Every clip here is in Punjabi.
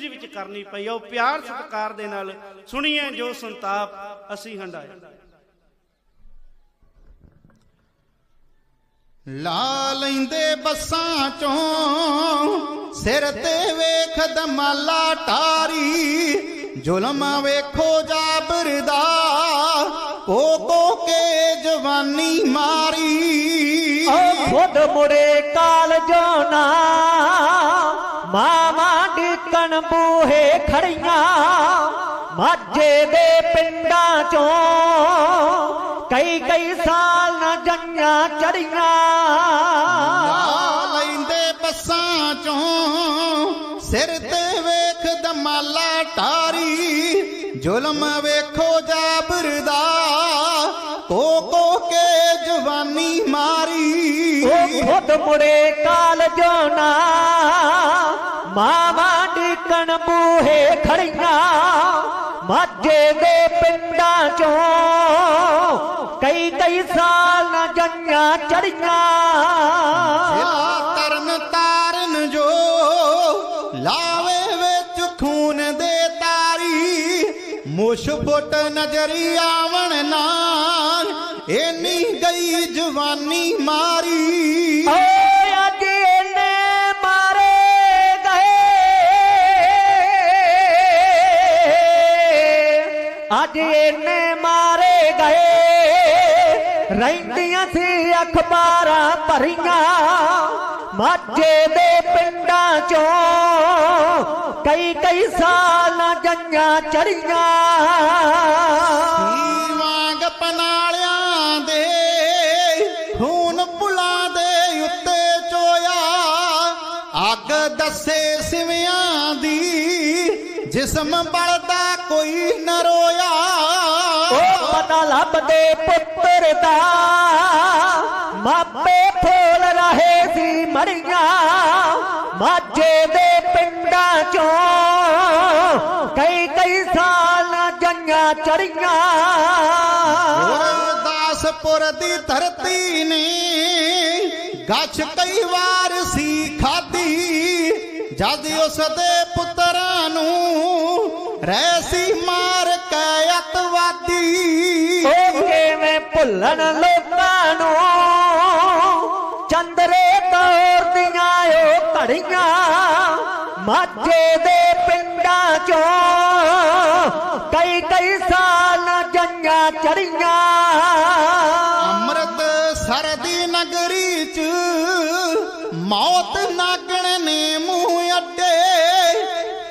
ਨਿਊਜ਼ ਵਿੱਚ ਕਰਨੀ ਪਈ ਆ ਉਹ ਪਿਆਰ ਸਤਿਕਾਰ ਦੇ ਨਾਲ ਸੁਣੀਏ ਜੋ ਸੰਤਾਪ ਅਸੀਂ ਹੰਡਾਇਆ ਲਾ ਲੈਂਦੇ ਬੱਸਾਂ ਚੋਂ ਸਿਰ ਤੇ ਵੇਖ ਦਮਾਲਾ ਟਾਰੀ ਜ਼ੁਲਮ ਵੇਖੋ ਜਾਬਰ ਦਾ ਕੋ ਕੋ ਕੇ ਜਵਾਨੀ ਮਾਰੀ। ਓ ਖੁਦ ਮੁੜੇ ਕਾਲ ਜੋਨਾ ਮਾਮਾ ਬੂਹੇ ਖੜੀਆਂ ਮਾਝੇ ਦੇ ਪਿੰਡਾਂ ਚੋਂ ਕਈ ਕਈ ਸਾਲ ਨਾ ਜੰਗਾਂ ਚੜੀਆਂ। ਲੈਂਦੇ ਬੱਸਾਂ ਚੋਂ ਸਿਰ ਤੇ ਵੇਖ ਦਮਾਲਾ ਟਾਰੀ ਜ਼ੁਲਮ ਵੇਖੋ ਜਾਬਰ ਦਾ ਕੋ ਕੋ ਕੇ ਜਵਾਨੀ ਮਾਰੀ। ਉਹ ਖੁਦ ਮੁੜੇ ਕਾਲ ਜੋਨਾ ਮਾਮਾ ਡਿਕਣ ਬੂਹੇ ਖੜੀਆਂ ਮਾਝੇ ਦੇ ਪਿੰਡਾਂ ਚੋਂ ਕਈ ਕਈ ਸਾਲ ਨਾ ਜੰਗਾਂ ਚੜੀਆਂ ਜ਼ਿਲ੍ਹਾ ਤਰਨ ਤਾਰਨ ਜੋ ਲਾਵੇ ਵਿੱਚ ਖੂਨ ਦੇ ਤਾਰੀ ਮੁਸ਼ ਫੁੱਟ ਨਜ਼ਰੀ ਆਵਣ ਨਾਲ ਇੰਨੀ ਗਈ ਜਵਾਨੀ ਮਾਰੀ। ਓਏ ਅੱਜ ਇਹਨੇ ਮਾਰੇ ਗਏ। ਰਹਿੰਦੀਆਂ ਸੀ ਅਖਬਾਰਾਂ ਭਰੀਆਂ। ਮਾਝੇ ਦੇ ਪਿੰਡਾਂ ਚੋਂ ਕਈ ਕਈ ਸਾਲਾਂ ਜੰਗਾਂ ਚੜੀਆਂ ਦੱਸੇ ਸਿਵਿਆਂ ਦੀ ਜਿਸਮ ਬਲਦਾ ਕੋਈ ਨ ਰੋਇਆ। ਉਹ ਪਤਾ ਲੱਭਦੇ ਪੁੱਤਰ ਦਾ ਮਾਪੇ ਫੋਲ ਰਹੇ ਸੀ ਮਰੀਆਂ ਮਾਝੇ ਦੇ ਪਿੰਡਾਂ ਚੋਂ ਕਈ ਕਈ ਸਾਲ ਜੰਗਾਂ ਚੜੀਆਂ ਗੁਰਦਾਸਪੁਰ ਦੀ ਧਰਤੀ ਨੇ ਗੱਛ ਕਈ ਵਾਰ ਸੀ ਖਾਦੀ ਜਦ ਉਸ ਦੇ ਪੁੱਤਰਾਂ ਨੂੰ ਰਹਿ ਸੀ ਮਾਰ ਕੇ ਅਤਵਾਦੀ। ਉਹ ਕਿਵੇਂ ਭੁੱਲਣ ਲੋਕਾਂ ਨੂੰ? ਚੰਦਰੇ ਤੋਰਦੀਆਂ ਉਹ ਘੜੀਆਂ ਮਾਝੇ ਦੇ ਪਿੰਡਾਂ ਚੋਂ ਕਈ ਕਈ ਸਾਲ ਜੰਗਾਂ ਚੜੀਆਂ। ਅੰਮ੍ਰਿਤ ਸਰਦੀ ਨਗਰੀ ਚ ਮੌਤ ਨਾਗਣ ਨੇ ਮੂੰਹ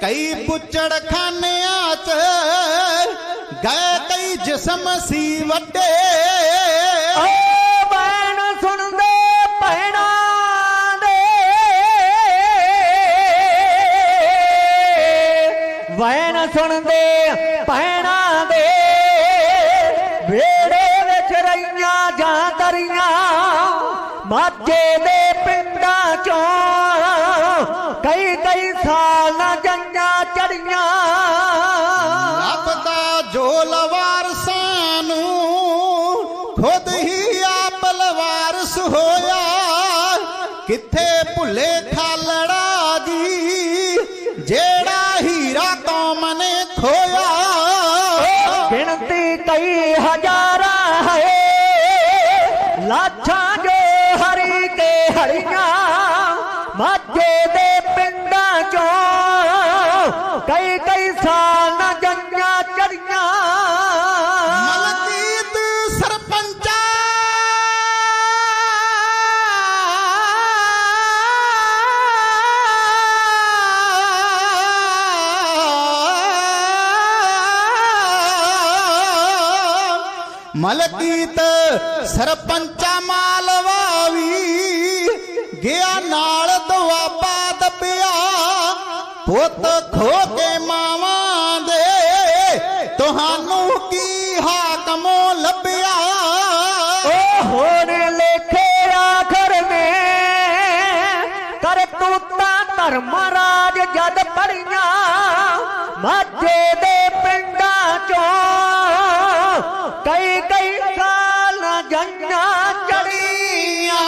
ਕਈ ਪੁੱਛੜ ਖਾਨਿਆਂ ਚ ਗਏ ਕਈ ਜਿਸਮ ਸੀ ਵੱਡੇ। ਓ ਬੈਣ ਸੁਣਦੇ ਭੈਣਾਂ ਦੇ। ਵੈਣ ਸੁਣਦੇ ਭੈਣਾਂ ਦੇ। ਵੇੜੇ ਵਿੱਚ ਰਹੀਆਂ ਜਾਂ ਦਰੀਆਂ, ਮਾਝੇ ਦੇ ਪਿੰਡਾਂ ਚੋਂ ਕਈ ਕਈ ਸਾਲ ਨਾ ਜੰਗਾਂ ਚੜੀਆਂ। ਲੱਭਦਾ ਜੋ ਲਵਾਰਸਾਂ ਨੂੰ ਖੁਦ ਹੀ ਆਪ ਲਵਾਰਸ ਹੋਇਆ। ਕਿੱਥੇ ਭੁੱਲੇ ਖਾਲੜਾ ਜੀ, ਜਿਹੜਾ ਹੀਰਾ ਕੌਮ ਨੇ ਮਾਝੇ ਦੇ ਪਿੰਡਾਂ ਚੋਂ ਕਈ ਕਈ ਸਾਲ ਨਾ ਜੰਗਾਂ ਚੜੀਆਂ ਮਲਕੀਤ ਸਰਪੰਚਾ। ਮਲਕੀਤ ਸਰਪੰਚਾ ਮਾਲਵਾ ਵੀ ਗਿਆ ਨਾਲ ਪੁੱਤ ਖੋ ਕੇ ਮਾਵਾਂ ਦੇ, ਤੁਹਾਨੂੰ ਕੀ ਹਾਕਮੋ ਲੱਭਿਆ? ਓ ਹੁਣ ਲੇਖੇ ਆਖਰ ਨੇ, ਕਰ ਤੂਤਾ ਧਰਮ ਰਾਜ ਜਦ ਪੜੀਆਂ ਮਾਝੇ ਦੇ ਪਿੰਡਾਂ ਚੋਂ ਕਈ ਕਈ ਸਾਲ ਜੰਗਾਂ ਚੜੀਆਂ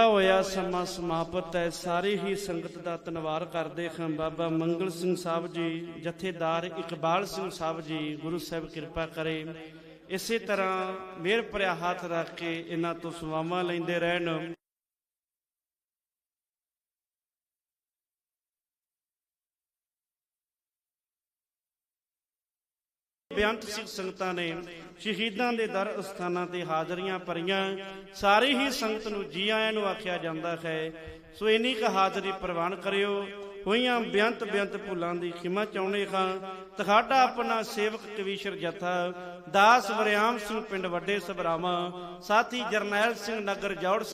ਦਿੱਤਾ ਹੋਇਆ, ਸਮਾਂ ਸਮਾਪਤ ਹੈ। ਸਾਰੇ ਹੀ ਸੰਗਤ ਦਾ ਧੰਨਵਾਦ ਕਰਦੇ ਹਾਂ। ਬਾਬਾ ਮੰਗਲ ਸਿੰਘ ਸਾਹਿਬ ਜੀ, ਜਥੇਦਾਰ ਇਕਬਾਲ ਸਿੰਘ ਸਾਹਿਬ ਜੀ, ਗੁਰੂ ਸਾਹਿਬ ਕਿਰਪਾ ਕਰੇ। ਇਸੇ ਤਰ੍ਹਾਂ ਮਿਹਰ ਭਰਿਆ ਹੱਥ ਰੱਖ ਕੇ ਇਹਨਾਂ ਤੋਂ ਸਵਾਵਾਂ ਲੈਂਦੇ ਰਹਿਣ। ਬੇਅੰਤ ਸਿੱਖ ਸੰਗਤਾਂ ਨੇ ਸ਼ਹੀਦਾਂ ਦੇ ਦਰ ਅਸਥਾਨਾਂ ਤੇ ਹਾਜ਼ਰੀਆਂ ਭਰੀਆਂ, ਸਾਰੀ ਹੀ ਸੰਗਤ ਨੂੰ ਜੀ ਆਇਆਂ ਨੂੰ ਆਖਿਆ ਜਾਂਦਾ ਹੈ। ਸੋ ਇਨੀ ਕ ਹਾਜ਼ਰੀ ਪ੍ਰਵਾਨ ਕਰਿਓ। ਹੋਈਆਂ ਬੇਅੰਤ ਬੇਅੰਤ ਭੁੱਲਾਂ ਦੀ ਖਿਮਾ ਚਾਹੁੰਦੇ ਹਾਂ। ਤੁਹਾਡਾ ਆਪਣਾ ਸੇਵਕ ਕਵੀਸ਼ਰ ਜਥਾ ਦਾਸ ਵਰਿਆਮ ਸਿੰਘ ਪਿੰਡ ਵੱਡੇ ਸਬਰਾਵਾਂ ਸਾਥੀ ਜਰਨੈਲ ਸਿੰਘ ਨਗਰ ਜੌੜ